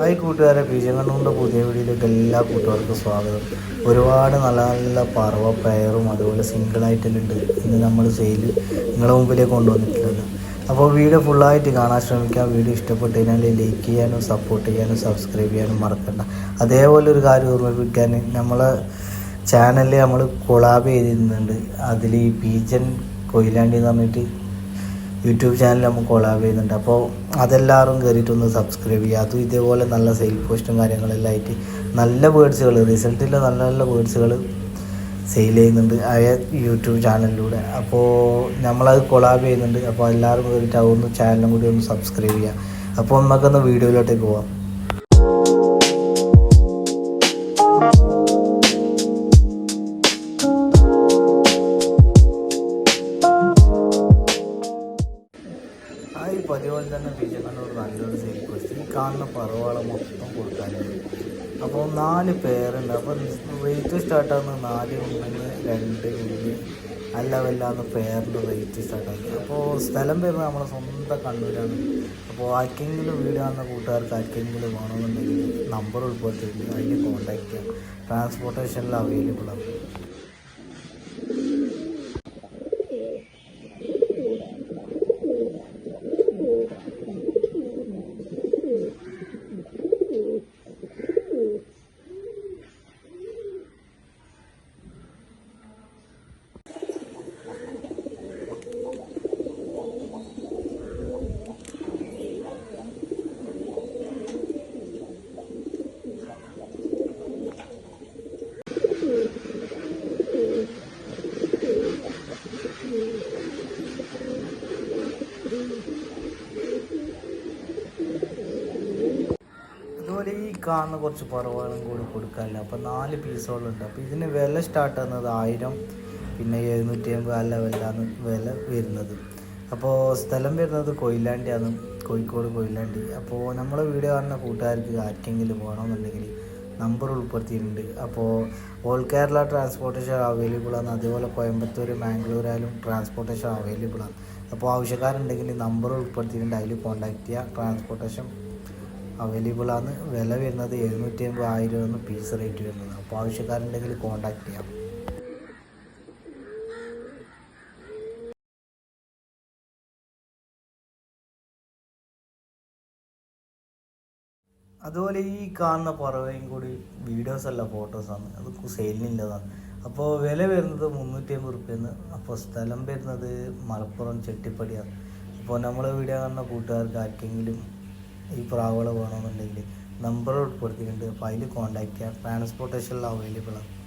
Hi കൂട്ടുകാരെ പീജങ്കണ്ണൂറിന്റെ പുതിയ വീഡിയോയിലേക്ക് എല്ലാ കൂട്ടുകാർക്കും സ്വാഗതം. ഒരുപാട് നല്ല നല്ല പറവ പെയറും അതുപോലെ സിംഗിളായിട്ടെല്ലാം ഉണ്ട് ഇന്ന് നമ്മൾ സെയിൽ നിങ്ങളുടെ മുമ്പിലേക്ക് കൊണ്ടുവന്നിട്ടുള്ളത്. അപ്പോൾ വീഡിയോ ഫുള്ളായിട്ട് കാണാൻ ശ്രമിക്കാം വീഡിയോ ഇഷ്ടപ്പെട്ട് കഴിഞ്ഞാൽ ലൈക്ക് ചെയ്യാനും സപ്പോർട്ട് ചെയ്യാനും സബ്സ്ക്രൈബ് ചെയ്യാനും മറക്കണ്ട. അതേപോലെ ഒരു കാര്യം ഓർമ്മിപ്പിക്കാൻ നമ്മളെ ചാനലിൽ നമ്മൾ കൊളാബ് ചെയ്തിരുന്നുണ്ട്. അതിൽ ഈ പീജൻ കൊയിലാണ്ടി എന്ന് പറഞ്ഞിട്ട് യൂട്യൂബ് ചാനൽ നമുക്ക് കൊളാബ് ചെയ്യുന്നുണ്ട്. അപ്പോൾ അതെല്ലാവരും കയറിയിട്ടൊന്ന് സബ്സ്ക്രൈബ് ചെയ്യുക. അതും ഇതേപോലെ നല്ല സെയിൽ പോസ്റ്റും കാര്യങ്ങളെല്ലാം ആയിട്ട് നല്ല വേർഡ്സുകൾ റിസൾട്ടിൽ നല്ല നല്ല വേർഡ്സുകൾ സെയിൽ ചെയ്യുന്നുണ്ട് ആയ യൂട്യൂബ് ചാനലിലൂടെ അപ്പോൾ നമ്മളത് കൊളാബ് ചെയ്യുന്നുണ്ട്. അപ്പോൾ എല്ലാവരും കയറിയിട്ട് അതൊന്ന് ചാനലും കൂടി ഒന്ന് സബ്സ്ക്രൈബ് ചെയ്യുക. അപ്പോൾ നമുക്കൊന്ന് വീഡിയോയിലോട്ടേക്ക് പോവാം. പതിപോലെ തന്നെ ബീജക്കണ്ണൂർ നല്ലൊരു സെയിൽ പോസ്റ്റ് ഈ കാണുന്ന പറവാളെ മൊത്തം കൊടുക്കാനുണ്ട് അപ്പോൾ നാല് പേരുണ്ട് അപ്പോൾ റേറ്റ് സ്റ്റാർട്ടാകുന്നത് നാല് മൂന്ന് രണ്ട് മൂന്ന് അല്ല വല്ലാന്ന് പേരിന്റെ റേറ്റ് സ്റ്റാർട്ടാക്കി അപ്പോൾ സ്ഥലം വരുന്നത് നമ്മളെ സ്വന്തം കണ്ണൂരാണ്. അപ്പോൾ ആർക്കെങ്കിലും വീട് കാണുന്ന കൂട്ടുകാർക്ക് ആർക്കെങ്കിലും വേണമെന്നുണ്ടെങ്കിൽ നമ്പർ ഉൾപ്പെടുത്തിയിട്ടുണ്ട് അതിൽ കോൺടാക്റ്റ് ചെയ്യാം. ട്രാൻസ്പോർട്ടേഷനിൽ അവൈലബിൾ ആണ്. അതുപോലെ ഈ കാണുന്ന കുറച്ച് പറവുകളും കൂടി കൊടുക്കാനില്ല അപ്പോൾ നാല് പീസുകളുണ്ട് അപ്പോൾ ഇതിന് വില സ്റ്റാർട്ട് ആകുന്നത് ആയിരം പിന്നെ എഴുന്നൂറ്റി അമ്പത് ആ ലെവലിലാണ് വില വരുന്നത്. അപ്പോൾ സ്ഥലം വരുന്നത് കൊയിലാണ്ടിയാണ്. കോഴിക്കോട് കൊയിലാണ്ടി. അപ്പോൾ നമ്മളെ വീഡിയോ കാണുന്ന കൂട്ടുകാർക്ക് ആർക്കെങ്കിലും വേണമെന്നുണ്ടെങ്കിൽ നമ്പർ ഉൾപ്പെടുത്തിയിട്ടുണ്ട്. അപ്പോൾ ഓൾ കേരള ട്രാൻസ്പോർട്ടേഷൻ അവൈലബിൾ ആണ്. അതേപോലെ കോയമ്പത്തൂർ മാംഗ്ലൂർ ആയാലും ട്രാൻസ്പോർട്ടേഷൻ അവൈലബിൾ ആണ്. അപ്പോൾ ആവശ്യക്കാരുണ്ടെങ്കിൽ നമ്പർ ഉൾപ്പെടുത്തിയിട്ടുണ്ട്. അതിൽ കോൺടാക്റ്റ് ചെയ്യുക. ട്രാൻസ്പോർട്ടേഷൻ അവൈലബിൾ ആണ്. വില വരുന്നത് എഴുന്നൂറ്റി അമ്പത് ആയിരം ആണ് പീസ് റേറ്റ് വരുന്നത്. അപ്പോൾ ആവശ്യക്കാരുണ്ടെങ്കിൽ കോൺടാക്ട് ചെയ്യാം. അതുപോലെ ഈ കാണുന്ന പറവയും കൂടി വീഡിയോസ് അല്ല ഫോട്ടോസാണ് അത് സെയിലിനുള്ളതാണ് അപ്പോൾ വില വരുന്നത് മുന്നൂറ്റി അമ്പത് റുപ്യെന്ന് അപ്പോൾ സ്ഥലം വരുന്നത് മലപ്പുറം ചെട്ടിപ്പടിയാണ്. അപ്പോൾ നമ്മൾ വീഡിയോ കാണുന്ന കൂട്ടുകാർക്ക് ആർക്കെങ്കിലും ഈ പ്രാവുകൾ വേണമെന്നുണ്ടെങ്കിൽ നമ്പർ ഉൾപ്പെടുത്തിയിട്ടുണ്ട്. അപ്പോൾ അതിൽ കോൺടാക്ട് ചെയ്യുക ട്രാൻസ്പോർട്ടേഷനിൽ അവൈലബിൾ ആണ്